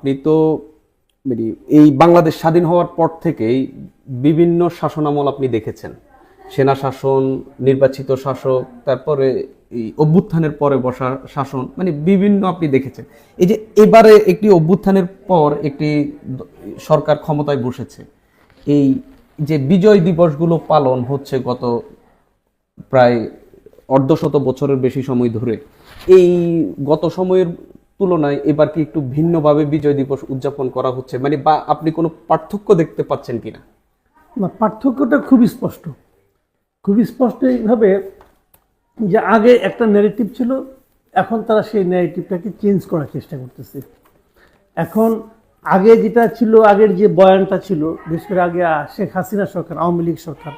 আপনি তো মানে এই বাংলাদেশ স্বাধীন হওয়ার পর থেকেই বিভিন্ন শাসনামল আপনি দেখেছেন। সেনা শাসন, নির্বাচিত শাসক, তারপরে এই অভ্যুত্থানের পরে বসা শাসন মানে বিভিন্ন আপনি দেখেছেন। এই যে এবারে একটি অভ্যুত্থানের পর একটি সরকার ক্ষমতায় বসেছে। এই যে বিজয় দিবসগুলো পালন হচ্ছে গত প্রায় অর্ধশত বছরের বেশি সময় ধরে। এই গত সময়ের তুলনায় এবার কি একটু ভিন্নভাবে বিজয় দিবস উদযাপন করা হচ্ছে? মানে বা আপনি কোনো পার্থক্য দেখতে পাচ্ছেন কিনা? না, পার্থক্যটা খুবই স্পষ্ট। খুবই স্পষ্ট এইভাবে যে আগে একটা ন্যারেটিভ ছিল, এখন তারা সেই ন্যারেটিভটাকে চেঞ্জ করার চেষ্টা করতেছে। এখন আগে যেটা ছিল, আগের যে বয়ানটা ছিল, বিশেষ করে আগে শেখ হাসিনা সরকার, আওয়ামী লীগ সরকার,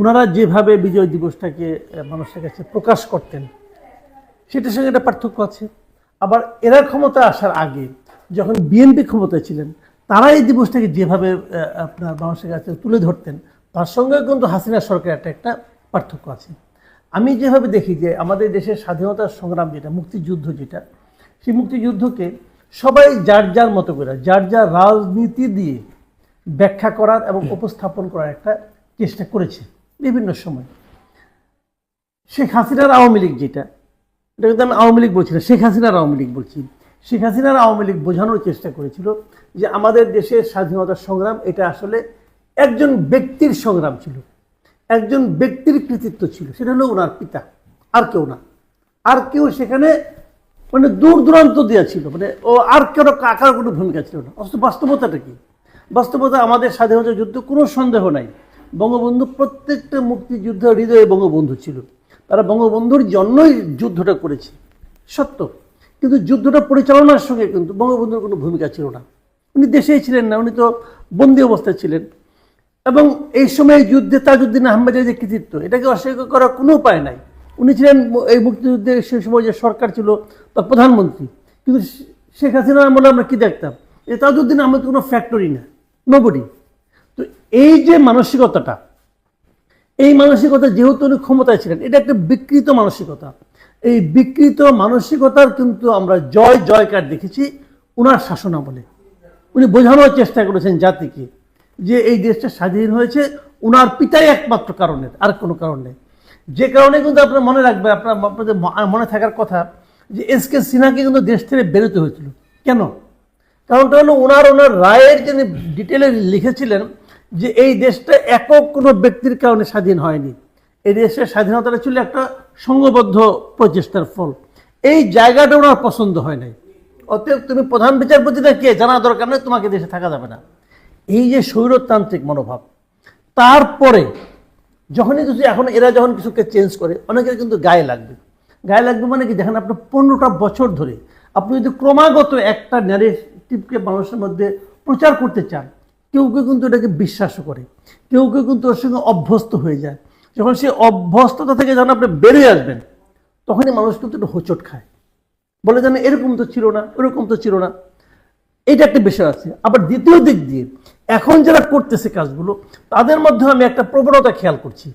ওনারা যেভাবে বিজয় দিবসটাকে মানুষের কাছে প্রকাশ করতেন, সেটার সঙ্গে একটা পার্থক্য আছে। আবার এরা ক্ষমতা আসার আগে যখন বিএনপি ক্ষমতায় ছিলেন তারা এই দিবসটাকে যেভাবে আপনার মানুষের কাছে তুলে ধরতেন তার সঙ্গে কিন্তু হাসিনা সরকারের একটা একটা পার্থক্য আছে। আমি যেভাবে দেখি যে আমাদের দেশের স্বাধীনতার সংগ্রাম যেটা মুক্তিযুদ্ধ যেটা সেই মুক্তিযুদ্ধকে সবাই যার যার মতো করে যার যার রাজনীতি দিয়ে ব্যাখ্যা করার এবং উপস্থাপন করার একটা চেষ্টা করেছে বিভিন্ন সময়। শেখ হাসিনার আওয়ামী লীগ যেটা এটা কিন্তু আমি আওয়ামী লীগ বলছি না, শেখ হাসিনার আওয়ামী লীগ বলছি। শেখ হাসিনার আওয়ামী লীগ বোঝানোর চেষ্টা করেছিল যে আমাদের দেশের স্বাধীনতার সংগ্রাম, এটা আসলে একজন ব্যক্তির সংগ্রাম ছিল, একজন ব্যক্তির কৃতিত্ব ছিল, সেটা হলো ওনার পিতা, আর কেউ না। আর কেউ সেখানে মানে দূর দূরান্ত দেওয়া ছিল মানে ও আর কেউ কাকার কোনো ভূমিকা ছিল না। অথচ বাস্তবতাটা কি? বাস্তবতা, আমাদের স্বাধীনতা যুদ্ধ কোনো সন্দেহ নাই। বঙ্গবন্ধু প্রত্যেকটা মুক্তিযুদ্ধ হৃদয়ে বঙ্গবন্ধু ছিল। তারা বঙ্গবন্ধুর জন্যই যুদ্ধটা করেছে। সত্য। কিন্তু যুদ্ধটা পরিচালনার সঙ্গে কিন্তু বঙ্গবন্ধুর কোনো ভূমিকা ছিল না। উনি দেশেই ছিলেন না, উনি তো বন্দি অবস্থায় ছিলেন। এবং এই সময় যুদ্ধে তাজউদ্দিন আহমেদের যে কৃতিত্ব, এটাকে অস্বীকার করার কোনো উপায় নাই। উনি ছিলেন এই মুক্তিযুদ্ধে সেই সময় যে সরকার ছিল তার প্রধানমন্ত্রী। কিন্তু শেখ হাসিনার আমলে আমরা কি দেখতাম? যে তাজউদ্দিন আহমেদ কোনো ফ্যাক্টরি না নোবডি তো এই যে মানসিকতাটা এই মানসিকতা যেহেতু উনি ক্ষমতায় ছিলেন, এটা একটা বিকৃত মানসিকতা। এই বিকৃত মানসিকতার কিন্তু আমরা জয়, জয়কার দেখেছি ওনার শাসনামলে। উনি বোঝানোর চেষ্টা করেছেন জাতিকে যে এই দেশটা স্বাধীন হয়েছে ওনার পিতাই একমাত্র কারণের আর কোনো কারণ নেই। যে কারণে কিন্তু আপনার মনে রাখবে, আপনার আপনাদের মনে থাকার কথা যে এস কে সিনহাকে কিন্তু দেশ থেকে বেরোতে হয়েছিল। কেন? কারণটা হলো ওনার ওনার রায়ের যিনি ডিটেলে লিখেছিলেন যে এই দেশটা একক কোনো ব্যক্তির কারণে স্বাধীন হয়নি। এই দেশের স্বাধীনতাটা ছিল একটা সংঘবদ্ধ প্রচেষ্টার ফল। এই জায়গাটা ওনার পছন্দ হয় নাই। অতএব তুমি প্রধান বিচারপতিটা কে জানা দরকার নেই, তোমাকে দেশে থাকা যাবে না। এই যে স্বৈরতান্ত্রিক মনোভাব, তারপরে যখনই কিছু এখন এরা যখন কিছুকে চেঞ্জ করে, অনেকের কিন্তু গায়ে লাগবে। গায়ে লাগবে মানে কি? দেখেন আপনার পনেরোটা বছর ধরে আপনি যদি ক্রমাগত একটা ন্যারেটিভকে মানুষের মধ্যে প্রচার করতে চান কেউ কেউ কিন্তু এটাকে বিশ্বাসও করে। কেউ কেউ কিন্তু ওর সঙ্গে অভ্যস্ত হয়ে যায়। যখন সেই অভ্যস্ততা থেকে যখন আপনি বেরিয়ে আসবেন, তখনই মানুষ কিন্তু একটু হোঁচট খায়। বলে জানে এরকম তো ছিল না, ওরকম তো ছিল না। এটা একটা বিষয় আছে। আবার দ্বিতীয় দিক দিয়ে, এখন যারা করতেছে কাজগুলো, তাদের মধ্যে আমি একটা প্রবণতা খেয়াল করছি।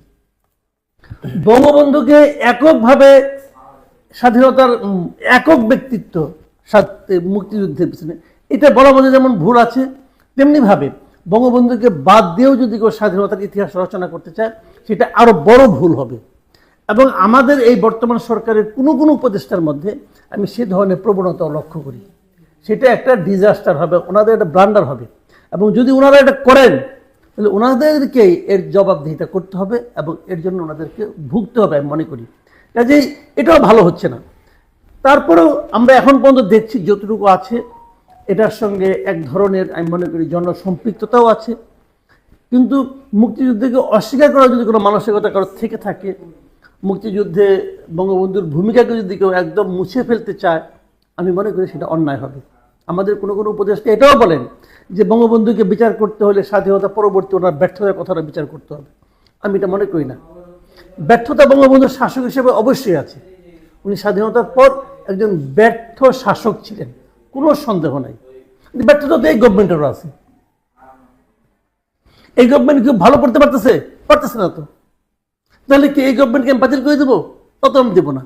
বঙ্গবন্ধুকে এককভাবে স্বাধীনতার একক ব্যক্তিত্ব মুক্তিযুদ্ধের পিছনে, এটা বলা মধ্যে যেমন ভুল আছে, তেমনিভাবে বঙ্গবন্ধুকে বাদ দিয়েও যদি কেউ স্বাধীনতার ইতিহাস রচনা করতে চায়, সেটা আরও বড় ভুল হবে। এবং আমাদের এই বর্তমান সরকারের কোনো কোনো উপদেষ্টার মধ্যে আমি সে ধরনের প্রবণতা লক্ষ্য করি। সেটা একটা ডিজাস্টার হবে, ওনাদের একটা ব্লান্ডার হবে। এবং যদি ওনারা এটা করেন, তাহলে ওনাদেরকেই এর জবাবদিহিতা করতে হবে এবং এর জন্য ওনাদেরকে ভুগতে হবে আমি মনে করি। কাজেই এটাও ভালো হচ্ছে না। তারপরেও আমরা এখন পর্যন্ত দেখছি যতটুকু আছে এটার সঙ্গে এক ধরনের, আমি মনে করি, জনসম্পৃক্ততাও আছে। কিন্তু মুক্তিযুদ্ধকে অস্বীকার করার যদি কোনো মানসিকতা কারও থেকে থাকে, মুক্তিযুদ্ধে বঙ্গবন্ধুর ভূমিকাকে যদি কেউ একদম মুছে ফেলতে চায়, আমি মনে করি সেটা অন্যায় হবে। আমাদের কোনো কোনো উপদেষ্টা এটাও বলেন যে বঙ্গবন্ধুকে বিচার করতে হলে স্বাধীনতা পরবর্তী ওনার ব্যর্থতার কথাটা বিচার করতে হবে। আমি এটা মনে করি না। ব্যর্থতা বঙ্গবন্ধুর শাসক হিসেবে অবশ্যই আছে। উনি স্বাধীনতার পর একজন ব্যর্থ শাসক ছিলেন। কোনো সন্দেহ নাই। ব্যর্থতা তো এই গভর্নমেন্টেরও আছে। এই গভর্নমেন্ট কি ভালো করতে পারতেছে? পারতেছে না তো। তাহলে কি এই গভর্নমেন্টকে আমি বাতিল করে দেবো? তত আমি দেবো না।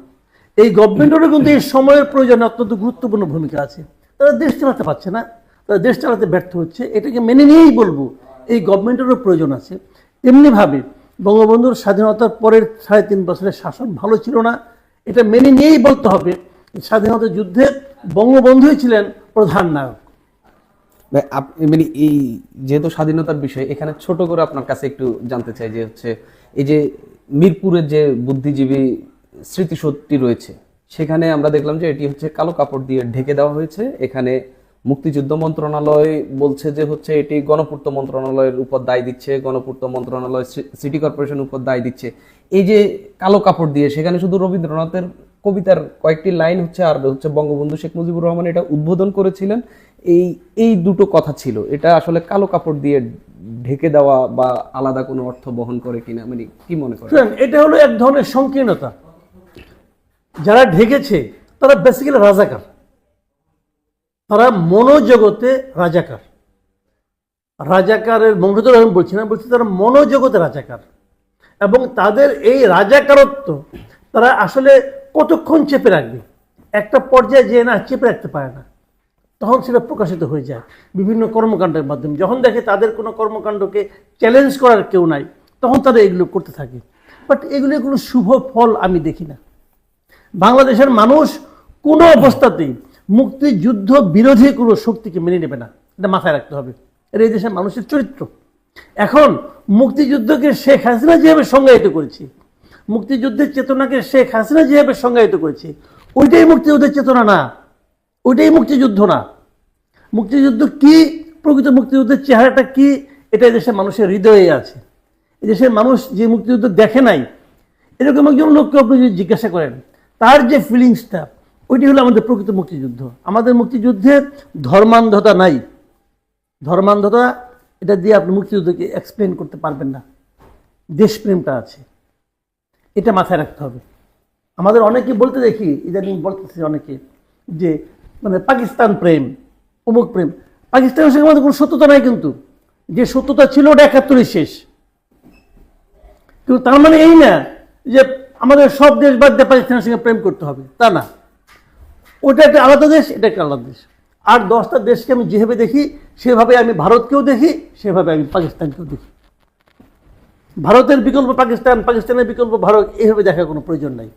এই গভর্নমেন্টেরও কিন্তু এই সময়ের প্রয়োজনে অত্যন্ত গুরুত্বপূর্ণ ভূমিকা আছে। তারা দেশ চালাতে পারছে না। তারা দেশ চালাতে ব্যর্থ হচ্ছে। এটাকে মেনে নিয়েই বলব, এই গভর্নমেন্টেরও প্রয়োজন আছে। তেমনিভাবে বঙ্গবন্ধুর স্বাধীনতার পরের সাড়ে তিন বছরের শাসন ভালো ছিল না। এটা মেনে নিয়েই বলতে হবে স্বাধীনতা যুদ্ধে বঙ্গবন্ধুই ছিলেন প্রধান নায়ক। আপ- মানে এই যেহেতু স্বাধীনতার বিষয়, এখানে ছোট করে আপনার কাছে একটু জানতে চাই যে হচ্ছে এই যে মিরপুরের যে বুদ্ধিজীবী স্মৃতিসৌধটি রয়েছে, সেখানে আমরা দেখলাম যে এটি হচ্ছে কালো কাপড় দিয়ে ঢেকে দেওয়া হয়েছে। এখানে মুক্তিযুদ্ধ মন্ত্রণালয় বলছে যে হচ্ছে এটি গণপূর্ত মন্ত্রণালয়ের উপর দায় দিচ্ছে, গণপূর্ত মন্ত্রণালয় সিটি কর্পোরেশনের উপর দায় দিচ্ছে। এই যে কালো কাপড় দিয়ে, সেখানে শুধু রবীন্দ্রনাথের কবিতার কয়েকটি লাইন হচ্ছে আর হচ্ছে বঙ্গবন্ধু শেখ মুজিবুর রহমান এটা উদ্বোধন করেছিলেন। এই এই দুটো কথা ছিল। এটা আসলে কালো কাপড় দিয়ে ঢেকে দেওয়া বা আলাদা কোনো অর্থ বহন করে কিনা মানে কি মনে করেন? এটা হলো এক ধরনের সংকীর্ণতা। যারা ঢেকেছে, তারা বেসিক্যালি রাজাকার। তারা মনোজগতে রাজাকার। রাজাকারের বঙ্গত আমি বলছি না বলছি তারা মনোজগতে রাজাকার। এবং তাদের এই রাজাকারত্ব, তারা আসলে কতক্ষণ চেপে রাখবে? একটা পর্যায়ে যেয়ে না চেপে রাখতে পারে না, তখন সেটা প্রকাশিত হয়ে যায়। বিভিন্ন কর্মকাণ্ডের মাধ্যমে। যখন দেখে তাদের কোনো কর্মকাণ্ডকে চ্যালেঞ্জ করার কেউ নাই, তখন তারা এগুলো করতে থাকে। বাট এগুলো কোনো শুভ ফল আমি দেখি না। বাংলাদেশের মানুষ কোনো অবস্থাতেই মুক্তিযুদ্ধ বিরোধী কোনো শক্তিকে মেনে নেবে না। এটা মাথায় রাখতে হবে। এটা এই দেশের মানুষের চরিত্র। এখন মুক্তিযুদ্ধকে শেখ হাসিনা যেভাবে সংজ্ঞায়িত করেছি মুক্তিযুদ্ধের চেতনাকে শেখ হাসিনা যেভাবে সংজ্ঞায়িত করেছে, ওইটাই মুক্তিযুদ্ধের চেতনা না। ওইটাই মুক্তিযুদ্ধ না। মুক্তিযুদ্ধ কি? প্রকৃত মুক্তিযুদ্ধের চেহারাটা কি? এটা দেশের মানুষের হৃদয়ে আছে। দেশের মানুষ যে মুক্তিযুদ্ধ দেখে নাই, এরকম একজন লোককে আপনি যদি জিজ্ঞাসা করেন, তার যে ফিলিংসটা ওইটি হলো আমাদের প্রকৃত মুক্তিযুদ্ধ। আমাদের মুক্তিযুদ্ধে ধর্মান্ধতা নাই। ধর্মান্ধতা, এটা দিয়ে আপনি মুক্তিযুদ্ধকে এক্সপ্লেন করতে পারবেন না। দেশপ্রেমটা আছে। এটা মাথায় রাখতে হবে। আমাদের অনেকে বলতে দেখি, ইদানিং বলতেছে অনেকে, যে মানে পাকিস্তান প্রেম, অমুক প্রেম। পাকিস্তানের সঙ্গে আমাদের কোনো সত্যতা নাই কিন্তু। যে সত্যতা ছিল ওটা একাত্তরের শেষ। কিন্তু তার মানে এই না যে আমাদের সব দেশ বাদ দিয়ে পাকিস্তানের সঙ্গে প্রেম করতে হবে। তা না। ওটা একটা আলাদা দেশ, এটা একটা আলাদা দেশ। আর দশটা দেশকে আমি যেভাবে দেখি, সেভাবে আমি ভারতকেও দেখি, সেভাবে আমি পাকিস্তানকেও দেখি। ভারতের বিকল্প পাকিস্তান পাকিস্তানের বিকল্প ভারত এইভাবে দেখার কোনো প্রয়োজন নাই।